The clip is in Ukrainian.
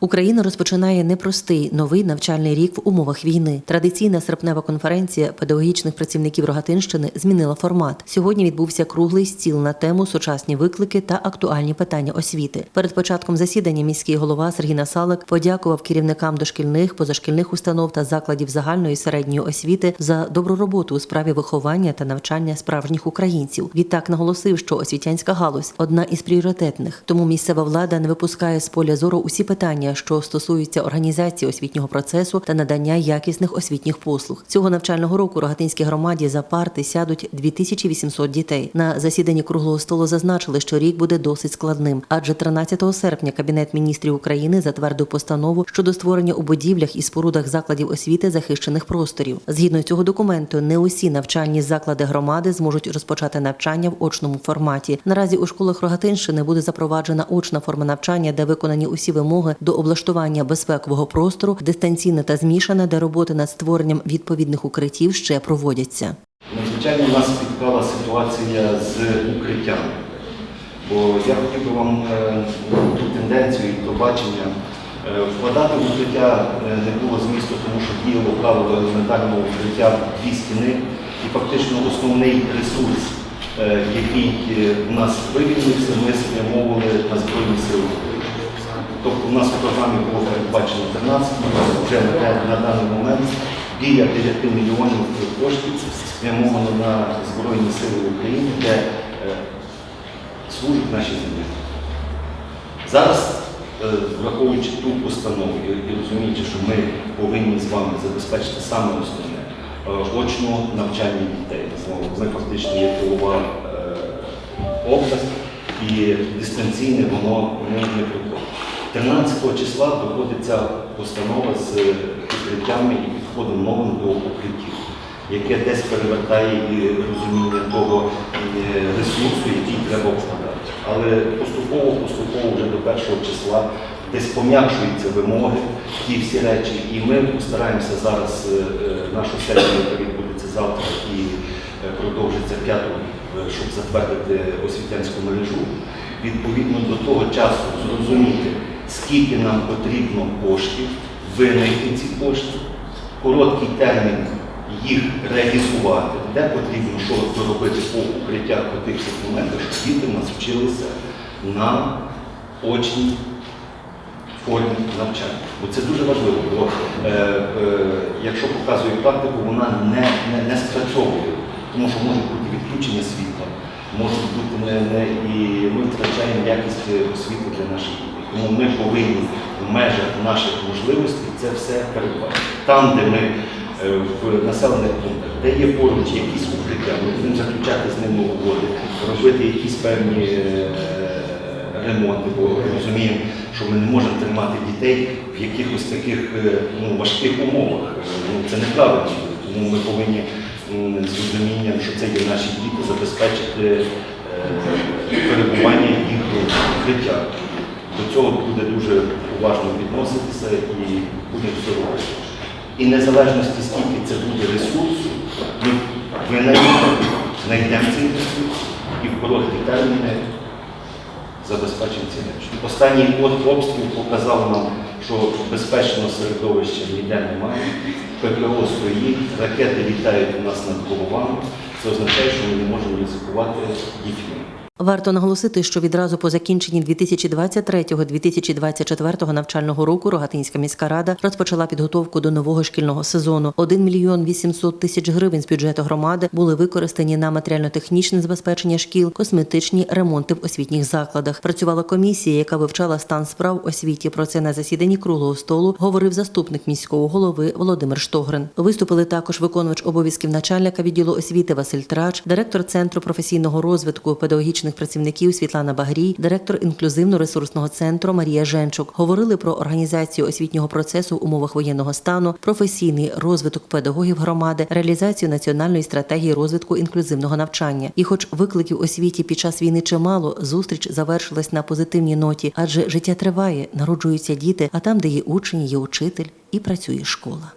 Україна розпочинає непростий новий навчальний рік в умовах війни. Традиційна серпнева конференція педагогічних працівників Рогатинщини змінила формат. Сьогодні відбувся круглий стіл на тему сучасні виклики та актуальні питання освіти. Перед початком засідання міський голова Сергій Насалик подякував керівникам дошкільних, позашкільних установ та закладів загальної і середньої освіти за добру роботу у справі виховання та навчання справжніх українців. Відтак наголосив, що освітянська галузь одна із пріоритетних, тому місцева влада не випускає з поля зору усі питання, що стосуються організації освітнього процесу та надання якісних освітніх послуг. Цього навчального року Рогатинській громаді за парти сядуть 2800 дітей. На засіданні круглого столу зазначили, що рік буде досить складним, адже 13 серпня Кабінет міністрів України затвердив постанову щодо створення у будівлях і спорудах закладів освіти захищених просторів. Згідно цього документу, не усі навчальні заклади громади зможуть розпочати навчання в очному форматі. Наразі у школах Рогатинщини буде запроваджена очна форма навчання, де виконані усі вимоги до облаштування безпекового простору, дистанційне та змішане, де роботи над створенням відповідних укриттів ще проводяться. Надзвичайно нас спіткала ситуація з укриттям. Бо я хотів би вам е, ту тенденцію і то бачення е, вкладати в укриття е, не було змісту, тому що діяло правило елементарного укриття дві стіни і фактично основний ресурс, який в нас вивільнився, ми спрямовували на Збройні Сили. Тобто у нас в програмі було передбачено 13 мільйонів, вже на, даний момент біля 9 мільйонів коштів спрямовано на Збройні Сили України, де е, служать наші землі. Зараз, е, враховуючи ту постанову і, і розуміючи, що ми повинні з вами забезпечити саме основне е, очно навчання дітей. Ми фактично є тилова е, область і дистанційне воно не приходить. 13 числа доходить ця постанова з укриттями і підходом новим до укриттів, яке десь перевертає розуміння того е, ресурсу, який треба вкладати. Але поступово, поступово вже до першого числа десь пом'якшуються вимоги, ті всі речі, і ми постараємося зараз е, е, нашу сесію, яка відбудеться завтра і продовжиться 5 щоб затвердити освітянську мережу, відповідно до того часу зрозуміти, скільки нам потрібно коштів, винайти ці кошти, короткий термін їх реалізувати, де потрібно що робити по укриттях по тих моментах, щоб діти нас вчилися на очній формі навчання. Бо це дуже важливо, бо е, е, якщо показує практику, вона не, не, не спрацьовує, тому що можуть бути відключення світла, можуть бути не, не, і ми втрачаємо якість освіти для наших дітей. Тому ми повинні в межах наших можливостей це все передбачити. Там, де ми е, в населених пунктах, де є поруч якісь укриття, ми будемо заключати з ними угоди, робити якісь певні е, ремонти, бо розуміємо, що ми не можемо тримати дітей в якихось таких е, ну, важких умовах. Ну, це неправильно. Тому ми повинні з розумінням, що це є наші діти, забезпечити е, перебування їх укриттях. До цього буде дуже уважно відноситися і буде все робити. І незалежності, скільки це буде ресурсу, ми знайдемо цей ресурс і в короткі терміни забезпечимо ці речі. Останній обстріл показав нам, що безпечного середовища ніде немає. ППО стоїть, ракети літають у нас над головами. Це означає, що ми не можемо ризикувати дітьми. Варто наголосити, що відразу по закінченні 2023-2024 навчального року Рогатинська міська рада розпочала підготовку до нового шкільного сезону. 1 мільйон 800 тисяч гривень з бюджету громади були використані на матеріально-технічне забезпечення шкіл, косметичні ремонти в освітніх закладах. Працювала комісія, яка вивчала стан справ освіті. Про це на засіданні круглого столу говорив заступник міського голови Володимир Штогрин. Виступили також виконувач обов'язків начальника відділу освіти Василь Трач, директор центру професійного розвитку педагогічних працівників Світлана Багрій, директор інклюзивно-ресурсного центру Марія Женчук. Говорили про організацію освітнього процесу в умовах воєнного стану, професійний розвиток педагогів громади, реалізацію національної стратегії розвитку інклюзивного навчання. І, хоч викликів освіті під час війни чимало, зустріч завершилась на позитивній ноті, адже життя триває, народжуються діти, а там, де є учень, є учитель і працює школа.